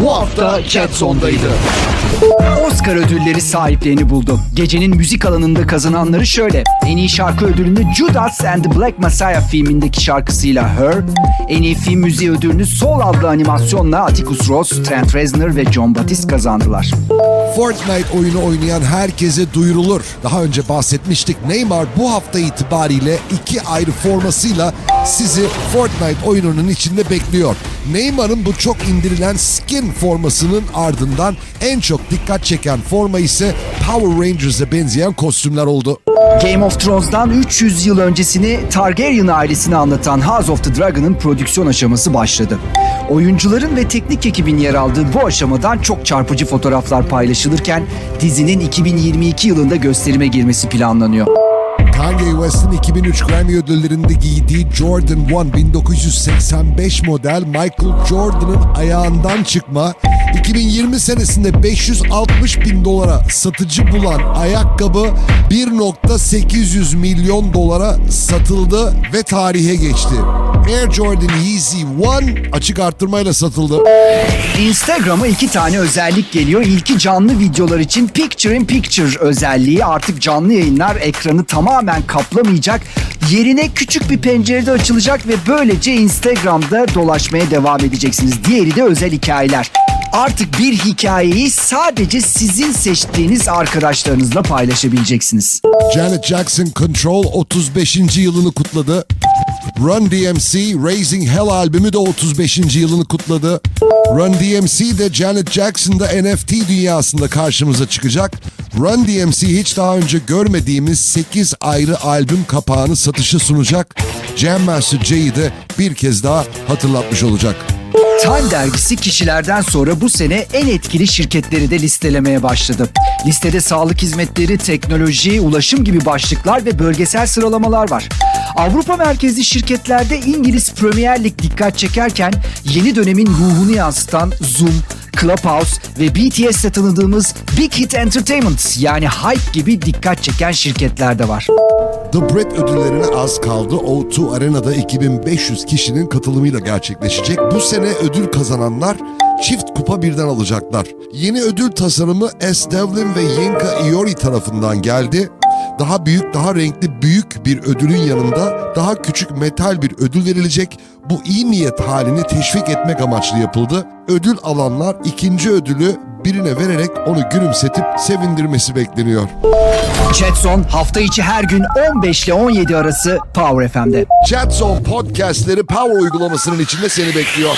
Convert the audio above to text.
bu hafta Chat Zone'daydı. Oscar ödülleri sahiplerini buldu. Gecenin müzik alanında kazananları şöyle. En iyi şarkı ödülünü Judas and the Black Messiah filmindeki şarkısıyla Her, en iyi film müziği ödülünü Soul adlı animasyonla Atticus Ross, Trent Reznor ve John Batiste kazandılar. Fortnite oyunu oynayan herkese duyurulur. Daha önce bahsetmiştik. Neymar bu hafta itibariyle iki ayrı formasıyla sizi Fortnite oyununun içinde bekliyor. Neymar'ın bu çok indirilen skin formasının ardından en çok dikkat çeken forma ise Power Rangers'e benzeyen kostümler oldu. Game of Thrones'dan 300 yıl öncesini Targaryen ailesini anlatan House of the Dragon'ın prodüksiyon aşaması başladı. Oyuncuların ve teknik ekibin yer aldığı bu aşamadan çok çarpıcı fotoğraflar paylaşılırken dizinin 2022 yılında gösterime girmesi planlanıyor. Kanye West'in 2003 Grammy ödüllerinde giydiği Jordan 1 1985 model Michael Jordan'ın ayağından çıkma 2020 senesinde 560 bin dolara satıcı bulan ayakkabı 1.800 milyon dolara satıldı ve tarihe geçti. Air Jordan Yeezy 1 açık arttırmayla satıldı. Instagram'a iki tane özellik geliyor. İlki canlı videolar için Picture in Picture özelliği. Artık canlı yayınlar ekranı tamamen kaplamayacak. Yerine küçük bir pencerede açılacak ve böylece Instagram'da dolaşmaya devam edeceksiniz. Diğeri de özel hikayeler. Artık bir hikayeyi sadece sizin seçtiğiniz arkadaşlarınızla paylaşabileceksiniz. Janet Jackson Control 35. yılını kutladı. Run DMC Raising Hell albümü de 35. yılını kutladı. Run DMC de Janet Jackson'da NFT dünyasında karşımıza çıkacak. Run DMC hiç daha önce görmediğimiz 8 ayrı albüm kapağını satışa sunacak. Jam Master Jay'i de bir kez daha hatırlatmış olacak. Time dergisi kişilerden sonra bu sene en etkili şirketleri de listelemeye başladı. Listede sağlık hizmetleri, teknoloji, ulaşım gibi başlıklar ve bölgesel sıralamalar var. Avrupa merkezli şirketlerde İngiliz Premier Lig dikkat çekerken yeni dönemin ruhunu yansıtan Zoom, Clubhouse ve BTS'le tanıdığımız Big Hit Entertainment yani Hype gibi dikkat çeken şirketler de var. The Brit ödüllerine az kaldı. O2 Arena'da 2500 kişinin katılımıyla gerçekleşecek. Bu sene ödül kazananlar çift kupa birden alacaklar. Yeni ödül tasarımı S. Devlin ve Yinka Iori tarafından geldi. Daha büyük, daha renkli büyük bir ödülün yanında daha küçük metal bir ödül verilecek. Bu iyi niyet halini teşvik etmek amaçlı yapıldı. Ödül alanlar ikinci ödülü birine vererek onu gülümsetip sevindirmesi bekleniyor. Jetson hafta içi her gün 15 ile 17 arası Power FM'de. Chatzone podcastleri Power uygulamasının içinde seni bekliyor.